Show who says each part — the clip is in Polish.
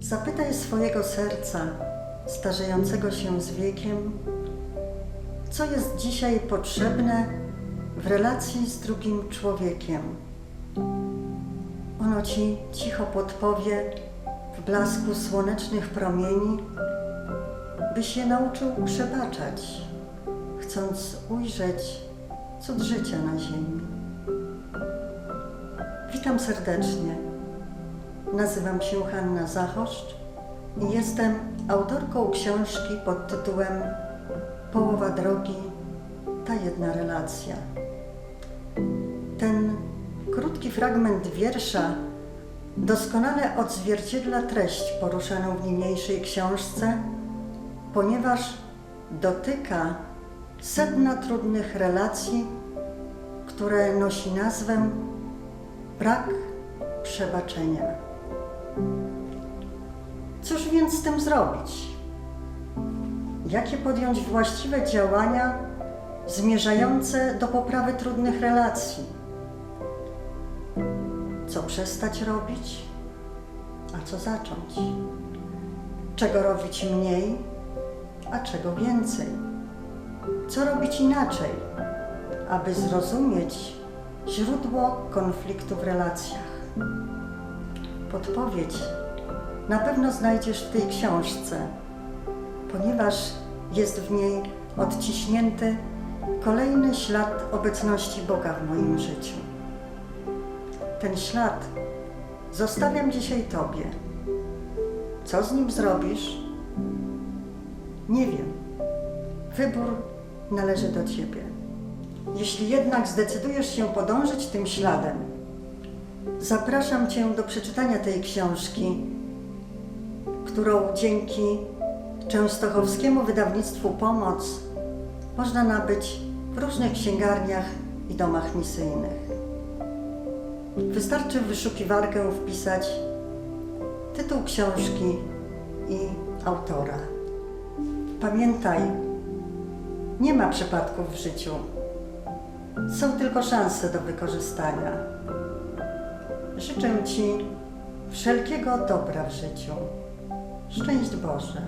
Speaker 1: Zapytaj swojego serca, starzejącego się z wiekiem, co jest dzisiaj potrzebne w relacji z drugim człowiekiem. Ono ci cicho podpowie, blasku słonecznych promieni, byś się nauczył przebaczać, chcąc ujrzeć cud życia na ziemi. Witam serdecznie. Nazywam się Hanna Zachoszcz i jestem autorką książki pod tytułem Połowa drogi, ta jedna relacja. Ten krótki fragment wiersza doskonale odzwierciedla treść poruszaną w niniejszej książce, ponieważ dotyka sedna trudnych relacji, które nosi nazwę brak przebaczenia. Cóż więc z tym zrobić? Jakie podjąć właściwe działania zmierzające do poprawy trudnych relacji? Co przestać robić, a co zacząć? Czego robić mniej, a czego więcej? Co robić inaczej, aby zrozumieć źródło konfliktu w relacjach? Podpowiedź na pewno znajdziesz w tej książce, ponieważ jest w niej odciśnięty kolejny ślad obecności Boga w moim życiu. Ten ślad zostawiam dzisiaj Tobie. Co z nim zrobisz? Nie wiem. Wybór należy do Ciebie. Jeśli jednak zdecydujesz się podążyć tym śladem, zapraszam Cię do przeczytania tej książki, którą dzięki częstochowskiemu wydawnictwu Pomoc można nabyć w różnych księgarniach i domach misyjnych. Wystarczy w wyszukiwarkę wpisać tytuł książki i autora. Pamiętaj, nie ma przypadków w życiu. Są tylko szanse do wykorzystania. Życzę Ci wszelkiego dobra w życiu. Szczęść Boże.